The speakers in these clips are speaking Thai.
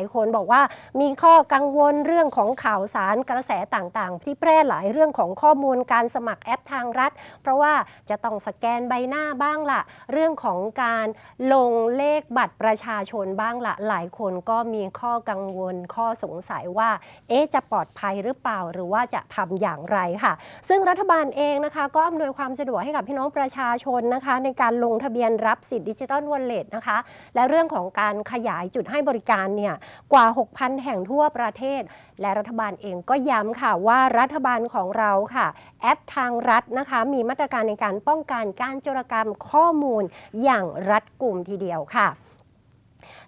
ายคนบอกว่ามีข้อกังวลเรื่องของข่าวสารกระแสต่างๆ ที่แพร่หลายเรื่องของข้อมูลการสมัครแอปทางรัฐ เพราะว่าจะต้องสแกนใบหน้าบ้างละเรื่องของการลงเลขบัตรประชาชนบ้างละหลายคนก็มีข้อกังวลข้อสงสัยว่า เอ๊จะปลอดภัยหรือเปล่าหรือว่าจะทำอย่างไรค่ะ ซึ่งรัฐบาลเองนะคะก็อำนวยความสะดวกให้กับพี่น้องประชาชนนะคะ ในการลงทะเบียนรับสิทธิดิจิทัลวอลเล็ตนะคะ และเรื่องของการขยายจุดให้บริการเนี่ยกว่า 6,000 แห่งทั่วประเทศ และรัฐบาลเองก็ย้ำค่ะว่ารัฐบาลของเราค่ะ แอปทางรัฐนะคะ มีมาตรการในการป้องกันการโจรกรรมข้อมูลอย่างรัดกุมทีเดียวค่ะ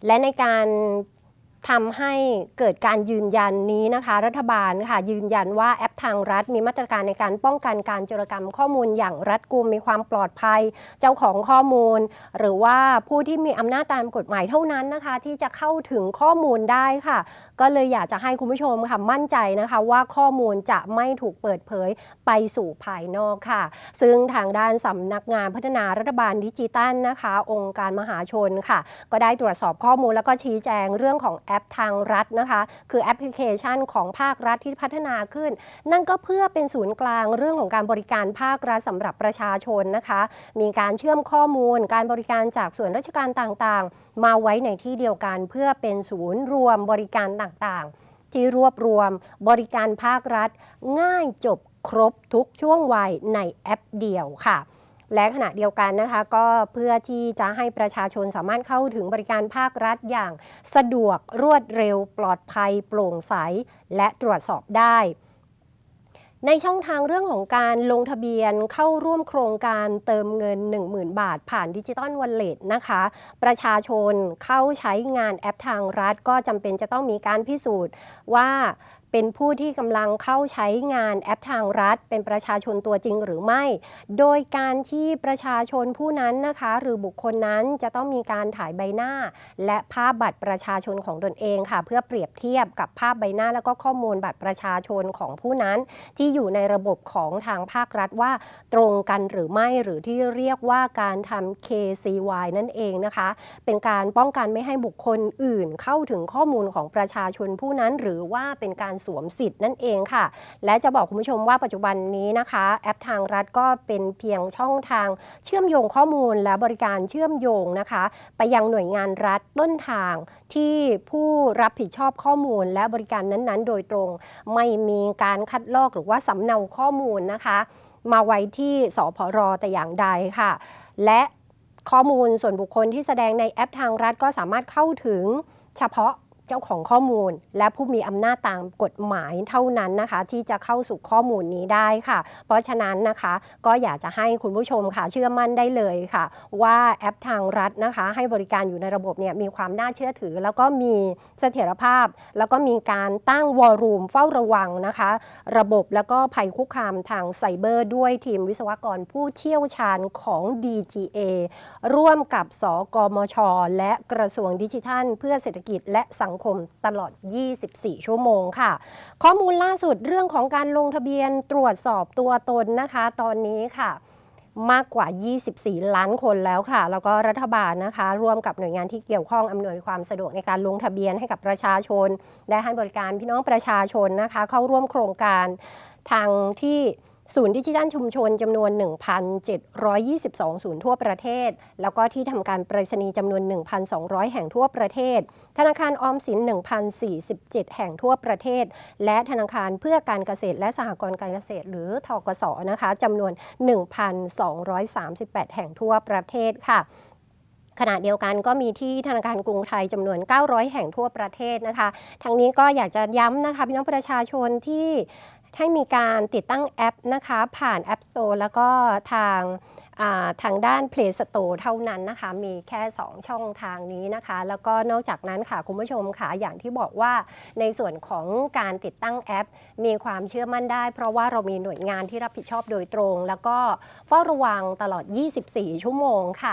และในการ ทำให้เกิดการยืนยันนี้นะคะ รัฐบาลค่ะยืนยันว่าแอปทางรัฐมีมาตรการในการป้องกันการโจรกรรมข้อมูลอย่างรัดกุมมีความปลอดภัย เจ้าของข้อมูล หรือว่าผู้ที่มีอำนาจตามกฎหมายเท่านั้นนะคะ ที่จะเข้าถึงข้อมูลได้ค่ะ ก็เลยอยากจะให้คุณผู้ชมค่ะมั่นใจนะคะ ว่าข้อมูลจะไม่ถูกเปิดเผยไปสู่ภายนอกค่ะ ซึ่งทางด้านสำนักงานพัฒนารัฐบาลดิจิตัลนะคะ องค์การมหาชนค่ะ ก็ได้ตรวจสอบข้อมูลแล้วก็ชี้แจงเรื่องของแอปทางรัฐนะคะ คือแอปพลิเคชันของภาครัฐที่พัฒนาขึ้น นั่นก็เพื่อเป็นศูนย์กลางเรื่องของการบริการภาครัฐสำหรับประชาชนนะคะ มีการเชื่อมข้อมูล การบริการจากส่วนราชการต่างๆ มาไว้ในที่เดียวกัน เพื่อเป็นศูนย์รวมบริการต่างๆ ที่รวบรวมบริการภาครัฐ ง่ายจบครบทุกช่วงวัยในแอปเดียวค่ะ และขณะเดียวกันนะคะ ก็เพื่อที่จะให้ประชาชนสามารถเข้าถึงบริการภาครัฐอย่างสะดวกรวดเร็ว ปลอดภัย โปร่งใส และตรวจสอบได้ในช่องทางเรื่องของการลงทะเบียนเข้าร่วมโครงการเติมเงิน 10,000 บาท ผ่านดิจิตอลวอลเล็ตนะคะ ประชาชนเข้าใช้งานแอปทางรัฐก็จำเป็นจะต้องมีการพิสูจน์ว่า เป็นผู้ที่กำลังเข้าใช้งานแอปทางรัฐ เป็นประชาชนตัวจริงหรือไม่ โดยการที่ประชาชนผู้นั้นนะคะ หรือบุคคลนั้นจะต้องมีการถ่ายใบหน้า และภาพบัตรประชาชนของตนเองค่ะ เพื่อเปรียบเทียบกับภาพใบหน้า แล้วก็ข้อมูลบัตรประชาชนของผู้นั้น ที่อยู่ในระบบของทางภาครัฐว่าตรงกันหรือไม่หรือที่เรียกว่าการทำ KCY นั่นเองนะคะ เป็นการป้องกันไม่ให้บุคคลอื่นเข้าถึงข้อมูลของประชาชนผู้นั้น หรือว่าเป็นการสวมสิทธิ์นั่นเองค่ะ และจะบอกคุณผู้ชมว่าปัจจุบันนี้นะคะ แอปทางรัฐก็เป็นเพียงช่องทางเชื่อมโยงข้อมูลและบริการเชื่อมโยงนะคะ ไปยังหน่วยงานรัฐต้นทางที่ผู้รับผิดชอบข้อมูลและบริการนั้นๆ โดยตรง ไม่มีการคัดลอกหรือว่าสำเนาข้อมูลนะคะ มาไว้ที่สพรแต่อย่างใดค่ะ และข้อมูลส่วนบุคคลที่แสดงในแอปทางรัฐก็สามารถเข้าถึงเฉพาะ เจ้าของข้อมูล และผู้มีอำนาจตามกฎหมายเท่านั้นนะคะ ที่จะเข้าสู่ข้อมูลนี้ได้ค่ะ เพราะฉะนั้นนะคะก็อยากจะให้คุณผู้ชมค่ะเชื่อมั่นได้เลยค่ะ ว่าแอปทางรัฐนะคะ ให้บริการอยู่ในระบบเนี่ยมีความน่าเชื่อถือ แล้วก็มีเสถียรภาพ แล้วก็มีการตั้งวอลลุ่มเฝ้าระวังนะคะ ระบบแล้วก็ภัยคุกคามทางไซเบอร์ ด้วยทีมวิศวกรผู้เชี่ยวชาญของ DGA ร่วมกับสกมช และกระทรวงดิจิทัล เพื่อเศรษฐกิจและสังคมตลอด 24 ชั่วโมงค่ะ ข้อมูลล่าสุดเรื่องของการลงทะเบียนตรวจสอบตัวตนนะคะ ตอนนี้ค่ะมากกว่า 24 ล้านคนแล้วค่ะ แล้วก็รัฐบาลนะคะ ร่วมกับหน่วยงานที่เกี่ยวข้องอำนวยความสะดวกในการลงทะเบียนให้กับประชาชน และให้บริการพี่น้องประชาชนนะคะ เข้าร่วมโครงการทางที่ ศูนย์ดิจิทัลชุมชนจำนวน 1,722 ศูนย์ทั่วประเทศ แล้วก็ที่ทำการไปรษณีย์จำนวน 1,200 แห่งทั่วประเทศ ธนาคารออมสิน 1,047 แห่งทั่วประเทศ และธนาคารเพื่อการเกษตรและสหกรณ์การเกษตร หรือทกสนะคะจำนวน 1,238 แห่งทั่วประเทศค่ะขณะเดียวกันก็มีที่ธนาคารกรุงไทยจำนวน 900 แห่งทั่วประเทศนะคะ ทั้งนี้ก็อยากจะย้ำนะคะพี่น้องประชาชนที่ ให้มีการติดตั้งแอปนะคะผ่าน App Store แล้วก็ทางทางด้าน Play Store เท่านั้นนะคะ มีแค่ 2 ช่องทางนี้นะคะ แล้วก็นอกจากนั้นค่ะ คุณผู้ชมค่ะ อย่างที่บอกว่าในส่วนของการติดตั้งแอป มีความเชื่อมั่นได้ เพราะว่าเรามีหน่วยงานที่รับผิดชอบโดยตรง แล้วก็เฝ้าระวังตลอด 24 ชั่วโมงค่ะ